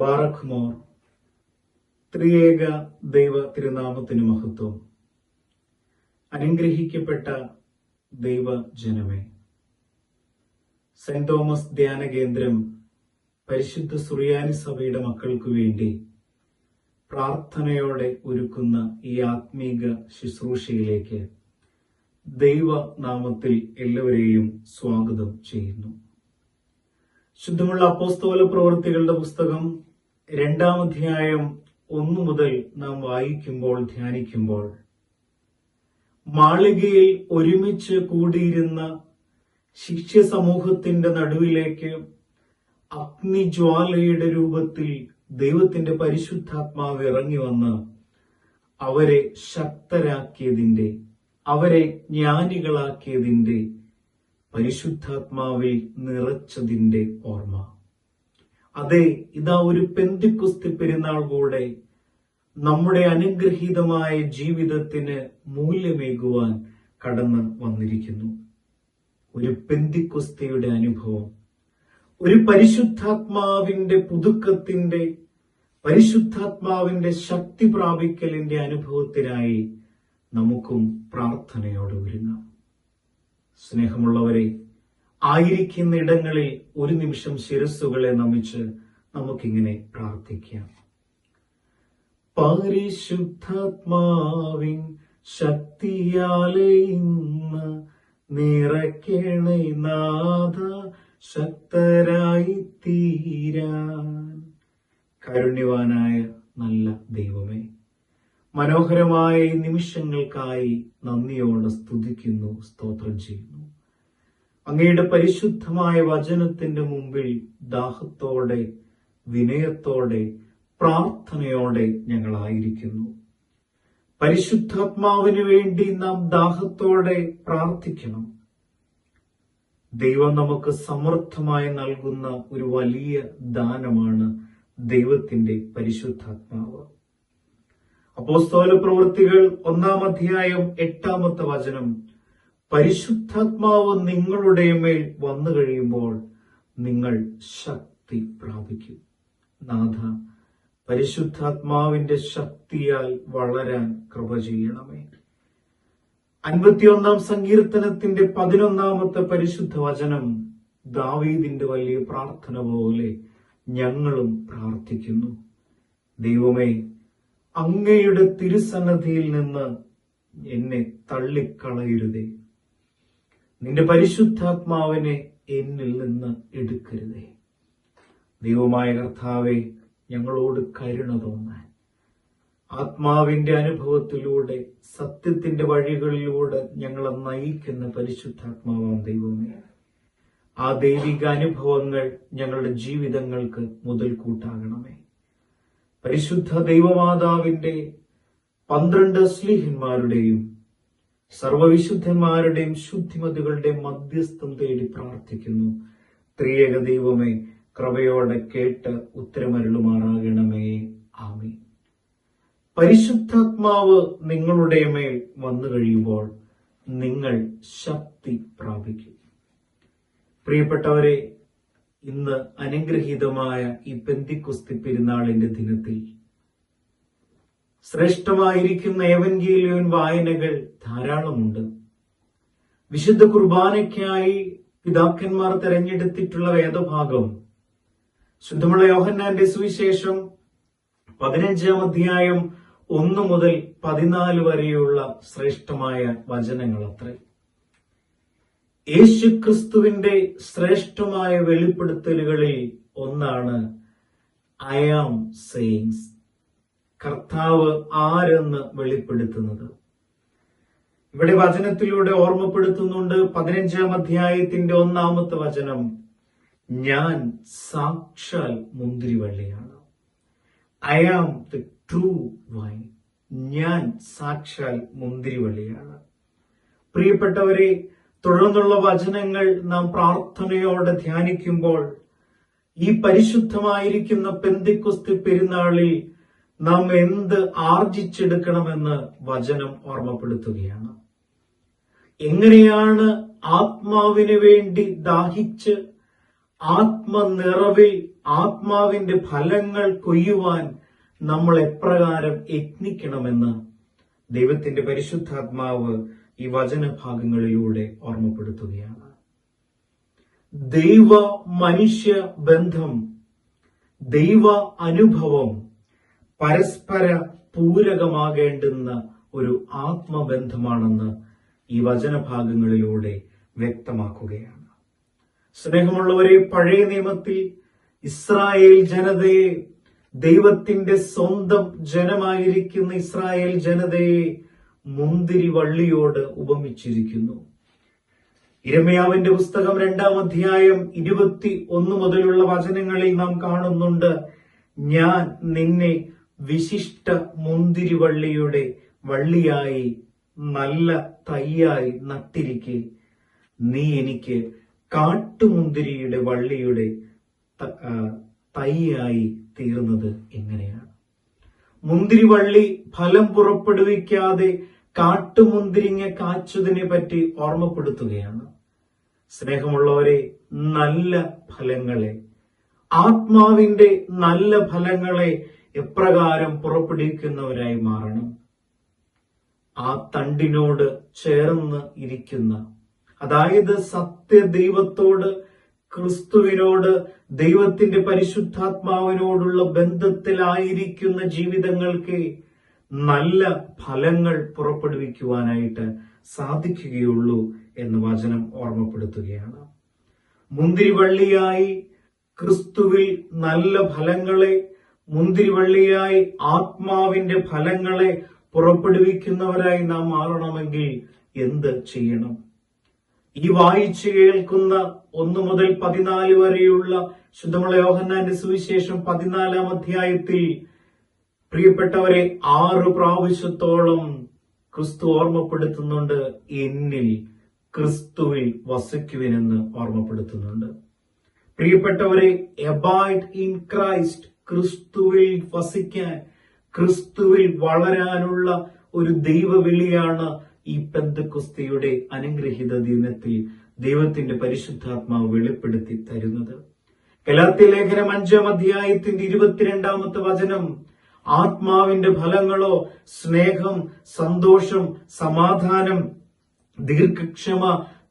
ബാറഖ്മോർ. ത്രിയേക ദൈവ തിരുനാമത്തിന് മഹത്വം. അനുഗ്രഹിക്കപ്പെട്ട ദൈവ ജനമേ. സെന്റ് തോമസ് ധ്യാന കേന്ദ്രം പരിശുദ്ധ സുറിയാനി സഭയുടെ മക്കൾക്ക് വേണ്ടി പ്രാർത്ഥനയോടെ ഒരുക്കുന്ന ഈ ആത്മീക ശുശ്രൂഷയിലേക്ക് ദൈവനാമത്തിൽ എല്ലാവരെയും സ്വാഗതം ചെയ്യുന്നു. ശുദ്ധമുള്ള അപ്പോസ്തോല പ്രവൃത്തികളുടെ പുസ്തകം രണ്ടാം അധ്യായം ഒന്നു മുതൽ നാം വായിക്കുമ്പോൾ ധ്യാനിക്കുമ്പോൾ മാളികയിൽ ഒരുമിച്ച് കൂടിയിരുന്ന ശിഷ്യ സമൂഹത്തിന്റെ നടുവിലേക്ക് അഗ്നിജ്വാലയുടെ രൂപത്തിൽ ദൈവത്തിന്റെ പരിശുദ്ധാത്മാവ് ഇറങ്ങി വന്ന് അവരെ ശക്തരാക്കിയതിന്റെ അവരെ ജ്ഞാനികളാക്കിയതിന്റെ പരിശുദ്ധാത്മാവിൽ നിറച്ചതിന്റെ ഓർമ്മ. അതെ ഇതാ ഒരു പെന്തിക്കുസ്തി പെരുന്നാൾ കൂടെ നമ്മുടെ അനുഗ്രഹീതമായ ജീവിതത്തിന് മൂല്യമേകുവാൻ കടന്ന് വന്നിരിക്കുന്നു. ഒരു പെന്തിക്കുസ്തിയുടെ അനുഭവം. ഒരു പരിശുദ്ധാത്മാവിന്റെ പുതുക്കത്തിന്റെ പരിശുദ്ധാത്മാവിന്റെ ശക്തി പ്രാപിക്കലിന്റെ അനുഭവത്തിനായി നമുക്കും പ്രാർത്ഥനയോടെ ഒരുങ്ങാം. സ്നേഹമുള്ളവരെ ആയിരിക്കുന്ന ഇടങ്ങളിൽ ഒരു നിമിഷം ശിരസ്സുകളെ നമിച്ച് നമുക്കിങ്ങനെ പ്രാർത്ഥിക്കാം. പരിശുദ്ധാത്മാവിൻ ശക്തിയാലെ ഇന്ന് നാഥ ശക്തരായി തീരാൻ കരുണ്യവാനായ നല്ല ദൈവമേ മനോഹരമായ നിമിഷങ്ങൾക്കായി നന്ദിയോടെ സ്തുതിക്കുന്നു സ്തോത്രം ചെയ്യുന്നു. അങ്ങയുടെ പരിശുദ്ധമായ വചനത്തിന്റെ മുമ്പിൽ ദാഹത്തോടെ വിനയത്തോടെ പ്രാർത്ഥനയോടെ ഞങ്ങളായിരിക്കുന്നു പരിശുദ്ധാത്മാവിന് വേണ്ടി നാം ദാഹത്തോടെ പ്രാർത്ഥിക്കണം. ദൈവം നമുക്ക് സമർത്ഥമായി നൽകുന്ന ഒരു വലിയ ദാനമാണ് ദൈവത്തിന്റെ പരിശുദ്ധാത്മാവ്. അപ്പോസ്തോല പ്രവൃത്തികൾ ഒന്നാം അധ്യായം എട്ടാമത്തെ വചനം പരിശുദ്ധാത്മാവ് നിങ്ങളുടെ മേൽ വന്നു കഴിയുമ്പോൾ നിങ്ങൾ ശക്തി പ്രാപിക്കും. നാഥ പരിശുദ്ധാത്മാവിന്റെ ശക്തിയാൽ വളരാൻ കൃപ ചെയ്യണമേ. അൻപത്തിയൊന്നാം സങ്കീർത്തനത്തിന്റെ പതിനൊന്നാമത്തെ പരിശുദ്ധ വചനം ദാവീദിന്റെ വലിയ പ്രാർത്ഥന പോലെ ഞങ്ങളും പ്രാർത്ഥിക്കുന്നു. ദൈവമേ അങ്ങയുടെ തിരുസന്നധിയിൽ നിന്ന് എന്നെ തള്ളിക്കളയരുതേ. നിന്റെ പരിശുദ്ധാത്മാവിനെ എന്നിൽ നിന്ന് എടുക്കരുതേ. ദൈവമായ കർത്താവെ ഞങ്ങളോട് കരുണ തോന്നാൻ. ആത്മാവിന്റെ അനുഭവത്തിലൂടെ സത്യത്തിന്റെ വഴികളിലൂടെ ഞങ്ങളെ നയിക്കുന്ന പരിശുദ്ധാത്മാവാണ് ദൈവമേ. ആ ദൈവിക അനുഭവങ്ങൾ ഞങ്ങളുടെ ജീവിതങ്ങൾക്ക് മുതൽക്കൂട്ടാകണമേ. പരിശുദ്ധ ദൈവമാതാവിന്റെ പന്ത്രണ്ട് സ്ലീഹന്മാരുടെയും സർവവിശുദ്ധന്മാരുടെയും ശുദ്ധിമതികളുടെയും മധ്യസ്ഥം തേടി പ്രാർത്ഥിക്കുന്നു. ത്രിയേക ദൈവമേ കൃപയോടെ കേട്ട് ഉത്തരമരുളുമാറാകണമേ. ആമി പരിശുദ്ധാത്മാവ് നിങ്ങളുടെ മേൽ വന്നു കഴിയുമ്പോൾ നിങ്ങൾ ശക്തി പ്രാപിക്കും. പ്രിയപ്പെട്ടവരെ ഇന്ന് അനുഗ്രഹീതമായ ഈ പെന്തിക്കുസ്തി പെരുന്നാളിന്റെ ദിനത്തിൽ ശ്രേഷ്ഠമായിരിക്കുന്ന ഏവൻഗീലിയൻ വായനകൾ ധാരാളമുണ്ട്. വിശുദ്ധ കുർബാനയ്ക്കായി പിതാക്കന്മാർ തെരഞ്ഞെടുത്തിട്ടുള്ള വേദഭാഗം. ശുദ്ധമുള്ള യോഹന്നാന്റെ സുവിശേഷം പതിനഞ്ചാം അധ്യായം ഒന്ന് മുതൽ പതിനാല് വരെയുള്ള ശ്രേഷ്ഠമായ വചനങ്ങൾ അത്രേ യേശുക്രിസ്തുവിന്റെ ശ്രേഷ്ഠമായ വെളിപ്പെടുത്തലുകളിൽ ഒന്നാണ് ഐ ആം സെയിങ്സ് കർത്താവ് ആരെന്ന് വെളിപ്പെടുത്തുന്നത്? ഇവിടെ വചനത്തിലൂടെ ഓർമ്മപ്പെടുത്തുന്നുണ്ട് പതിനഞ്ചാം അധ്യായത്തിന്റെ ഒന്നാമത്തെ വചനം. ഞാൻ സാക്ഷാൽ മുന്തിരിവള്ളിയാണ്. I am the true vine ഞാൻ സാക്ഷാൽ മുന്തിരിവള്ളിയാണ്. പ്രിയപ്പെട്ടവരെ തുടർന്നുള്ള വചനങ്ങൾ നാം പ്രാർത്ഥനയോടെ ധ്യാനിക്കുമ്പോൾ ഈ പരിശുദ്ധമായിരിക്കുന്ന പെന്തിക്കുസ്തി പെരുന്നാളിൽ നാം എന്ത് ആർജിച്ചെടുക്കണമെന്ന് വചനം ഓർമ്മപ്പെടുത്തുകയാണ്. എങ്ങനെയാണ് ആത്മാവിനു വേണ്ടി ദാഹിച്ച് ആത്മനിറവിൽ ആത്മാവിന്റെ ഫലങ്ങൾ കൊയ്യുവാൻ നമ്മൾ എപ്രകാരം യത്നിക്കണമെന്ന് ദൈവത്തിന്റെ പരിശുദ്ധാത്മാവ് ഈ വചനഭാഗങ്ങളിലൂടെ ഓർമ്മപ്പെടുത്തുകയാണ്. ദൈവ മനുഷ്യ ബന്ധം ദൈവ അനുഭവം പരസ്പര പൂരകമാകേണ്ടുന്ന ഒരു ആത്മബന്ധമാണെന്ന് ഈ വചനഭാഗങ്ങളിലൂടെ വ്യക്തമാക്കുകയാണ്. സ്നേഹമുള്ളവരെ പഴയ നിയമത്തിൽ ഇസ്രായേൽ ജനതയെ ദൈവത്തിന്റെ സ്വന്തം ജനമായിരിക്കുന്ന ഇസ്രായേൽ ജനതയെ മുന്തിരി വള്ളിയോട് ഉപമിച്ചിരിക്കുന്നു. ഇരമയാവിന്റെ പുസ്തകം രണ്ടാം അധ്യായം ഇരുപത്തി ഒന്ന് മുതലുള്ള വചനങ്ങളിൽ നാം കാണുന്നുണ്ട് ഞാൻ നിന്നെ വിശിഷ്ട മുന്തിരിവള്ളിയുടെ വള്ളിയായി നല്ല തയ്യായി നട്ടിരിക്കെ. നീ എനിക്ക് കാട്ടുമുന്തിരിയുടെ വള്ളിയുടെ തൈയായി തീർന്നത് എങ്ങനെയാണ്? മുന്തിരിവള്ളി ഫലം പുറപ്പെടുവിക്കാതെ കാട്ടുമുന്തിരിങ്ങ കാച്ചതിനെ പറ്റി ഓർമ്മപ്പെടുത്തുകയാണ്. സ്നേഹമുള്ളവരെ നല്ല ഫലങ്ങളെ ആത്മാവിന്റെ നല്ല ഫലങ്ങളെ എപ്രകാരം പുറപ്പെടുവിക്കുന്നവരായി മാറണം? ആ തണ്ടിനോട് ചേർന്ന് ഇരിക്കുന്ന അതായത് സത്യ സത്യദൈവത്തോട് ക്രിസ്തുവിനോട് ദൈവത്തിന്റെ പരിശുദ്ധാത്മാവിനോടുള്ള ബന്ധത്തിലായിരിക്കുന്ന ജീവിതങ്ങൾക്ക് നല്ല ഫലങ്ങൾ പുറപ്പെടുവിക്കുവാനായിട്ട് സാധിക്കുകയുള്ളൂ എന്ന് വചനം ഓർമ്മപ്പെടുത്തുകയാണ്. മുന്തിരിവള്ളിയായി ക്രിസ്തുവിൽ നല്ല ഫലങ്ങളെ മുന്തിരിവള്ളിയായി ആത്മാവിന്റെ ഫലങ്ങളെ പുറപ്പെടുവിക്കുന്നവരായി നാം മാറണമെങ്കിൽ എന്ത് ചെയ്യണം? ഈ വായിച്ചു കേൾക്കുന്ന ഒന്ന് മുതൽ പതിനാല് വരെയുള്ള ശുദ്ധമുള്ള യോഹന്നാന്റെ സുവിശേഷം പതിനാലാം അധ്യായത്തിൽ പ്രിയപ്പെട്ടവരെ ആറ് പ്രാവശ്യത്തോളം ക്രിസ്തു ഓർമ്മപ്പെടുത്തുന്നുണ്ട്. എന്നിൽ ക്രിസ്തുവിൽ വസിക്കുവിനെന്ന് ഓർമ്മപ്പെടുത്തുന്നുണ്ട്. പ്രിയപ്പെട്ടവരെ എബൈഡ് ഇൻ ക്രൈസ്റ്റ് ക്രിസ്തുവിൽ വസിക്കാൻ ക്രിസ്തുവിൽ വളരാനുള്ള ഒരു ദൈവവിളിയാണ് ഈ പെന്തക്കുസ്തിയുടെ അനുഗ്രഹീത ദിനത്തിൽ ദൈവത്തിന്റെ പരിശുദ്ധാത്മാവ് വെളിപ്പെടുത്തി തരുന്നത്. ഗലാത്യ ലേഖനം അഞ്ചാം അധ്യായത്തിന്റെ ഇരുപത്തിരണ്ടാമത്തെ വചനം ആത്മാവിന്റെ ഫലങ്ങളോ സ്നേഹം സന്തോഷം സമാധാനം ദീർഘക്ഷമ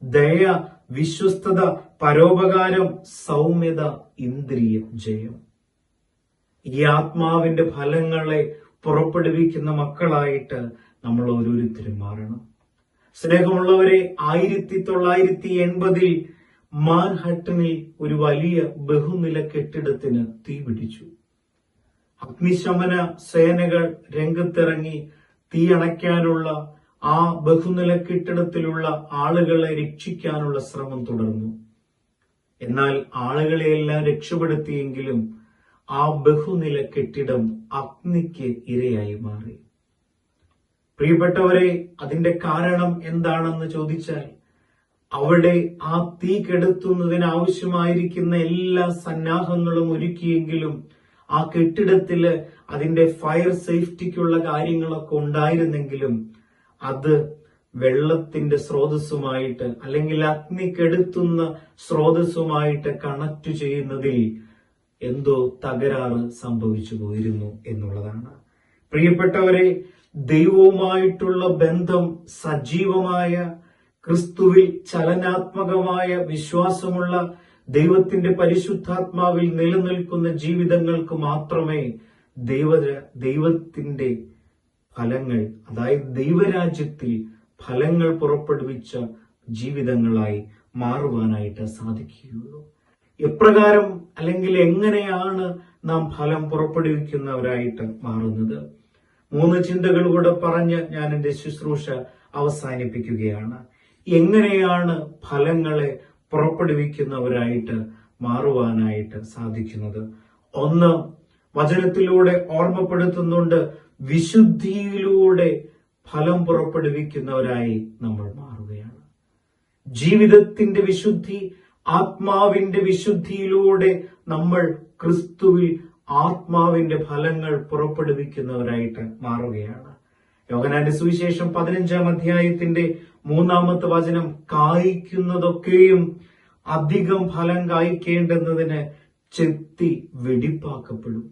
ദയ വിശ്വസ്തത പരോപകാരം സൗമ്യത ഇന്ദ്രിയ ജയം. ഈ ആത്മാവിന്റെ ഫലങ്ങളെ പുറപ്പെടുവിക്കുന്ന മക്കളായിട്ട് നമ്മൾ ഓരോരുത്തരും മാറണം. സ്നേഹമുള്ളവരെ ആയിരത്തി തൊള്ളായിരത്തി എൺപതിൽ മാൻഹട്ടനിൽ ഒരു വലിയ ബഹുനില കെട്ടിടത്തിന് തീപിടിച്ചു അഗ്നിശമന സേനകൾ രംഗത്തിറങ്ങി തീ അണയ്ക്കാനുള്ള ആ ബഹുനില കെട്ടിടത്തിലുള്ള ആളുകളെ രക്ഷിക്കാനുള്ള ശ്രമം തുടർന്നു. എന്നാൽ ആളുകളെയെല്ലാം രക്ഷപ്പെടുത്തിയെങ്കിലും ആ ബഹുനില കെട്ടിടം അഗ്നിക്ക് ഇരയായി മാറി. പ്രിയപ്പെട്ടവരെ അതിന്റെ കാരണം എന്താണെന്ന് ചോദിച്ചാൽ അവിടെ ആ തീ കെടുത്തുന്നതിന് ആവശ്യമായിരിക്കുന്ന എല്ലാ സന്നാഹങ്ങളും ഒരുക്കിയെങ്കിലും ആ കെട്ടിടത്തിൽ അതിന്റെ ഫയർ സേഫ്റ്റിക്കുള്ള കാര്യങ്ങളൊക്കെ ഉണ്ടായിരുന്നെങ്കിലും അത് വെള്ളത്തിന്റെ സ്രോതസ്സുമായിട്ട് അല്ലെങ്കിൽ അഗ്നി കെടുത്തുന്ന സ്രോതസ്സുമായിട്ട് കണക്ട് ചെയ്യുന്നതിൽ എന്തോ തകരാറ് സംഭവിച്ചു പോയിരുന്നു എന്നുള്ളതാണ്. പ്രിയപ്പെട്ടവരെ ദൈവവുമായിട്ടുള്ള ബന്ധം സജീവമായ ക്രിസ്തുവിൽ ചലനാത്മകമായ വിശ്വാസമുള്ള ദൈവത്തിന്റെ പരിശുദ്ധാത്മാവിൽ നിലനിൽക്കുന്ന ജീവിതങ്ങൾക്ക് മാത്രമേ ദൈവ ദൈവത്തിന്റെ ഫലങ്ങൾ അതായത് ദൈവരാജ്യത്തിൽ ഫലങ്ങൾ പുറപ്പെടുവിച്ച ജീവിതങ്ങളായി മാറുവാനായിട്ട് സാധിക്കുകയുള്ളൂ. എപ്രകാരം അല്ലെങ്കിൽ എങ്ങനെയാണ് നാം ഫലം പുറപ്പെടുവിക്കുന്നവരായിട്ട് മാറുന്നത്? മൂന്ന് ചിന്തകൾ കൂടെ പറഞ്ഞ് ഞാൻ എന്റെ ശുശ്രൂഷ അവസാനിപ്പിക്കുകയാണ്. എങ്ങനെയാണ് ഫലങ്ങളെ പുറപ്പെടുവിക്കുന്നവരായിട്ട് മാറുവാനായിട്ട് സാധിക്കുന്നത്? ഒന്ന് വചനത്തിലൂടെ ഓർമ്മപ്പെടുത്തുന്നുണ്ട് വിശുദ്ധിയിലൂടെ ഫലം പുറപ്പെടുവിക്കുന്നവരായി നമ്മൾ മാറുകയാണ്. ജീവിതത്തിന്റെ വിശുദ്ധി ആത്മാവിന്റെ വിശുദ്ധിയിലൂടെ നമ്മൾ ക്രിസ്തുവിൽ ആത്മാവിന്റെ ഫലങ്ങൾ പുറപ്പെടുവിക്കുന്നവരായിട്ട് മാറുകയാണ്. യോഗനാന്റെ സുവിശേഷം പതിനഞ്ചാം അധ്യായത്തിന്റെ മൂന്നാമത്തെ വചനം കായ്ക്കുന്നതൊക്കെയും അധികം ഫലം കായ്ക്കേണ്ടുന്നതിന് ചെത്തി വെടിപ്പാക്കപ്പെടും.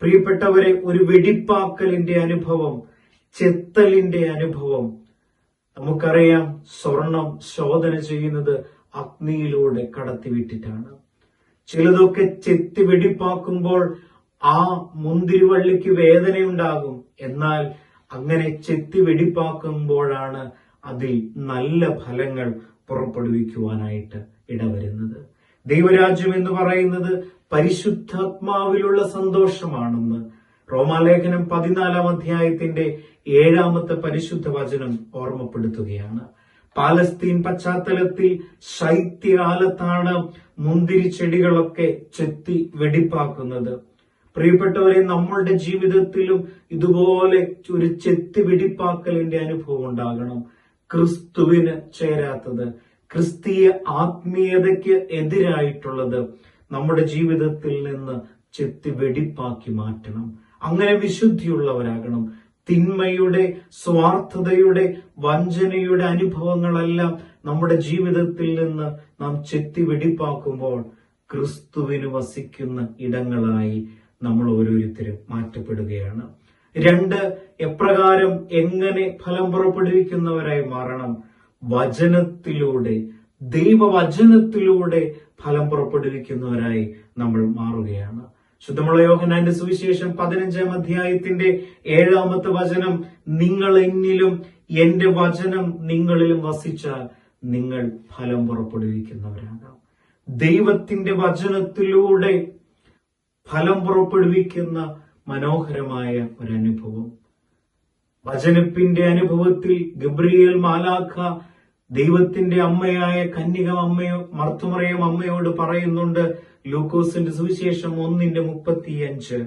പ്രിയപ്പെട്ടവരെ ഒരു വെടിപ്പാക്കലിന്റെ അനുഭവം ചെത്തലിന്റെ അനുഭവം. നമുക്കറിയാം സ്വർണം ശോധന ചെയ്യുന്നത് അഗ്നിയിലൂടെ കടത്തിവിട്ടിട്ടാണ്. ചിലതൊക്കെ ചെത്തി വെടിപ്പാക്കുമ്പോൾ ആ മുന്തിരിവള്ളിക്ക് വേദനയുണ്ടാകും. എന്നാൽ അങ്ങനെ ചെത്തി വെടിപ്പാക്കുമ്പോഴാണ് അതിൽ നല്ല ഫലങ്ങൾ പുറപ്പെടുവിക്കുവാനായിട്ട് ഇടവരുന്നത്. ദൈവരാജ്യം എന്ന് പറയുന്നത് പരിശുദ്ധാത്മാവിലുള്ള സന്തോഷമാണെന്ന് റോമാലേഖനം പതിനാലാം അധ്യായത്തിന്റെ ഏഴാമത്തെ പരിശുദ്ധ വചനം ഓർമ്മപ്പെടുത്തുകയാണ്. പാലസ്തീൻ പശ്ചാത്തലത്തിൽ ശൈത്യകാലത്താണ് മുന്തിരി ചെടികളൊക്കെ ചെത്തി വെടിപ്പാക്കുന്നത്. പ്രിയപ്പെട്ടവരെ നമ്മളുടെ ജീവിതത്തിലും ഇതുപോലെ ഒരു ചെത്തി വെടിപ്പാക്കലിന്റെ അനുഭവം ഉണ്ടാകണം. ക്രിസ്തുവിന് ചേരാത്തത് ക്രിസ്തീയ ആത്മീയതയ്ക്ക് എതിരായിട്ടുള്ളത് നമ്മുടെ ജീവിതത്തിൽ നിന്ന് ചെത്തി വെടിപ്പാക്കി മാറ്റണം. അങ്ങനെ വിശുദ്ധിയുള്ളവരാകണം. തിന്മയുടെ സ്വാർത്ഥതയുടെ വഞ്ചനയുടെ അനുഭവങ്ങളെല്ലാം നമ്മുടെ ജീവിതത്തിൽ നിന്ന് നാം ചെത്തി വെടിപ്പാക്കുമ്പോൾ ക്രിസ്തുവിന് വസിക്കുന്ന ഇടങ്ങളായി നമ്മൾ ഓരോരുത്തരും മാറ്റപ്പെടുകയാണ്. രണ്ട് എപ്രകാരം എങ്ങനെ ഫലം പുറപ്പെടുവിക്കുന്നവരായി മാറണം? വചനത്തിലൂടെ ദൈവവചനത്തിലൂടെ ഫലം പുറപ്പെടുവിക്കുന്നവരായി നമ്മൾ മാറുകയാണ്. ശുദ്ധമുള്ള യോഹനാന്റെ സുവിശേഷം പതിനഞ്ചാം അധ്യായത്തിന്റെ ഏഴാമത്തെ വചനം നിങ്ങൾ എന്നിലും എന്റെ വചനം നിങ്ങളിലും വസിച്ചാൽ നിങ്ങൾ ഫലം പുറപ്പെടുവിക്കുന്നവരാകാം. ദൈവത്തിന്റെ വചനത്തിലൂടെ ഫലം പുറപ്പെടുവിക്കുന്ന മനോഹരമായ ഒരനുഭവം. വചനപ്പിന്റെ അനുഭവത്തിൽ ഗബ്രിയേൽ മാലാഖ ദൈവത്തിന്റെ അമ്മയായ കന്യക അമ്മയോ മർത്തുമറയും അമ്മയോട് പറയുന്നുണ്ട് ലൂക്കോസിന്റെ സുവിശേഷം ഒന്നിന്റെ മുപ്പത്തിയഞ്ച്.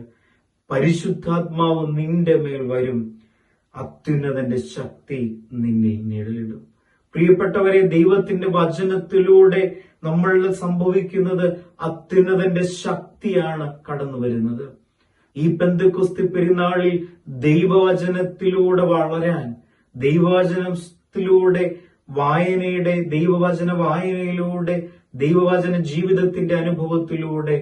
പരിശുദ്ധാത്മാവ് നിന്റെ മേൽ വരും. അത്യുന്നതന്റെ ശക്തി നിന്നെ നിഴലിടും. പ്രിയപ്പെട്ടവരെ ദൈവത്തിന്റെ വചനത്തിലൂടെ നമ്മളിൽ സംഭവിക്കുന്നത് അത്യുന്നതന്റെ ശക്തിയാണ് കടന്നു വരുന്നത്. ഈ പെന്തുക്കുസ്തി പെരുന്നാളിൽ ദൈവവചനത്തിലൂടെ വളരാൻ ദൈവവചനത്തിലൂടെ വായനയുടെ ദൈവവചന വായനയിലൂടെ ദൈവവചന ജീവിതത്തിന്റെ അനുഭവത്തിലൂടെ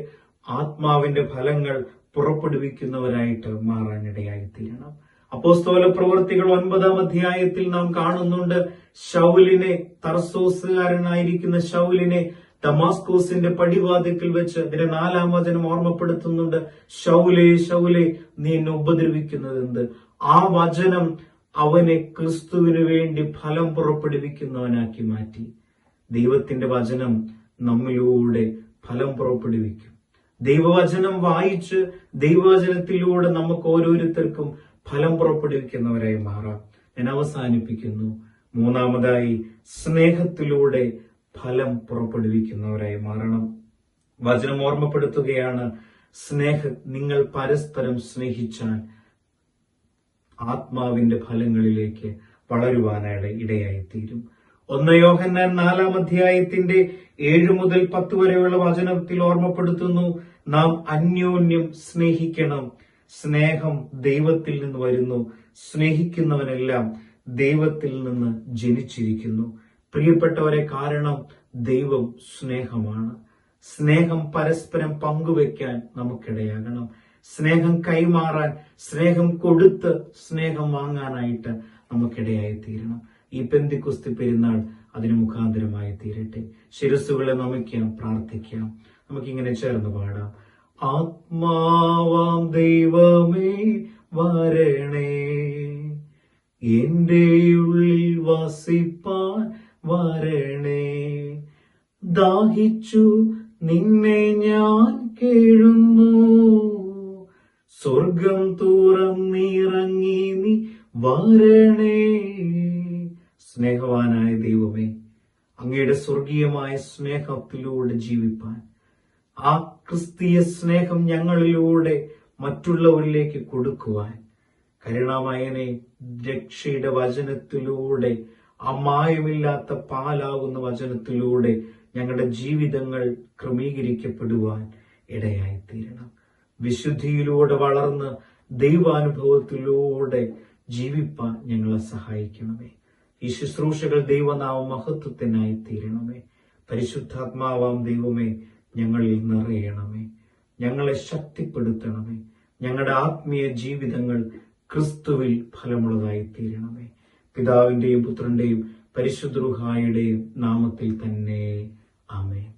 ആത്മാവിന്റെ ഫലങ്ങൾ പുറപ്പെടുവിക്കുന്നവരായിട്ട് മാറാനിടയായി തീരണം അപ്പോസ്തോല പ്രവൃത്തികൾ ഒൻപതാം അധ്യായത്തിൽ നാം കാണുന്നുണ്ട്. ഷൗലിനെ തർസോസുകാരനായിരിക്കുന്ന ഷൗലിനെ തമാസ്കോസിന്റെ പടിവാതിക്കൽ വെച്ച് അതിന്റെ നാലാം വചനം ഓർമ്മപ്പെടുത്തുന്നുണ്ട്. ഷൗലെ ഷൗലെ നീ എന്നെ ഉപദ്രവിക്കുന്നത് എന്ത് ആ വചനം അവനെ ക്രിസ്തുവിനു വേണ്ടി ഫലം പുറപ്പെടുവിക്കുന്നവനാക്കി മാറ്റി. ദൈവത്തിന്റെ വചനം നമ്മിലൂടെ ഫലം പുറപ്പെടുവിക്കും. ദൈവവചനം വായിച്ച് ദൈവവചനത്തിലൂടെ നമുക്ക് ഓരോരുത്തർക്കും ഫലം പുറപ്പെടുവിക്കുന്നവരായി മാറാം. ഞാൻ അവസാനിപ്പിക്കുന്നു. മൂന്നാമതായി സ്നേഹത്തിലൂടെ ഫലം പുറപ്പെടുവിക്കുന്നവരായി മാറണം. വചനം ഓർമ്മപ്പെടുത്തുകയാണ് സ്നേഹ നിങ്ങൾ പരസ്പരം സ്നേഹിച്ചാൽ ആത്മാവിന്റെ ഫലങ്ങളിലേക്ക് വളരുവാനായിട്ട് ഇടയായിത്തീരും. ഒന്ന് യോഹന്നാൻ നാലാം അധ്യായത്തിന്റെ ഏഴ് മുതൽ പത്ത് വരെയുള്ള വചനത്തിൽ ഓർമ്മപ്പെടുത്തുന്നു നാം അന്യോന്യം സ്നേഹിക്കണം. സ്നേഹം ദൈവത്തിൽ നിന്ന് വരുന്നു. സ്നേഹിക്കുന്നവനെല്ലാം ദൈവത്തിൽ നിന്ന് ജനിച്ചിരിക്കുന്നു. പ്രിയപ്പെട്ടവരെ കാരണം ദൈവം സ്നേഹമാണ്. സ്നേഹം പരസ്പരം പങ്കുവെക്കാൻ നമുക്കിടയാകണം. സ്നേഹം കൈമാറാൻ സ്നേഹം കൊടുത്ത് സ്നേഹം വാങ്ങാനായിട്ട് നമുക്കിടയായി തീരണം ഈ പെന്തിക്കുസ്തി പെരുന്നാൾ അതിന് മുഖാന്തരമായി തീരട്ടെ. ശിരസുകളെ നമിക്കാം പ്രാർത്ഥിക്കാം. നമുക്കിങ്ങനെ ചേർന്ന് പാടാം. ആത്മാവാം ദൈവമേ വരണേ. എന്റെ ഉള്ളിൽ വസിപ്പാൻ വരണേ. ദാഹിച്ചു നിന്നെ ഞാൻ കേഴുന്നു. സ്വർഗം തുറന്നിറങ്ങി നീ വരണേ. സ്നേഹവാനായ ദൈവമേ അങ്ങയുടെ സ്വർഗീയമായ സ്നേഹത്തിലൂടെ ജീവിപ്പാൻ. ആ ക്രിസ്തീയ സ്നേഹം ഞങ്ങളിലൂടെ മറ്റുള്ളവരിലേക്ക് കൊടുക്കുവാൻ. കരുണാമയനെ രക്ഷയുടെ വചനത്തിലൂടെ അമായമില്ലാത്ത പാലാകുന്ന വചനത്തിലൂടെ ഞങ്ങളുടെ ജീവിതങ്ങൾ ക്രമീകരിക്കപ്പെടുവാൻ ഇടയായി തീരണം വിശുദ്ധിയിലൂടെ വളർന്ന് ദൈവാനുഭവത്തിലൂടെ ജീവിപ്പാൻ ഞങ്ങളെ സഹായിക്കണമേ. ഈ ശുശ്രൂഷകൾ ദൈവനാമ മഹത്വത്തിനായി തീരണമേ. പരിശുദ്ധാത്മാവാം ദൈവമേ ഞങ്ങളിൽ നിറയണമേ. ഞങ്ങളെ ശക്തിപ്പെടുത്തണമേ. ഞങ്ങളുടെ ആത്മീയ ജീവിതങ്ങൾ ക്രിസ്തുവിൽ ഫലമുള്ളതായി തീരണമേ. പിതാവിന്റെയും പുത്രന്റെയും പരിശുദ്രുഹായുടെയും നാമത്തിൽ തന്നെ ആമേൻ.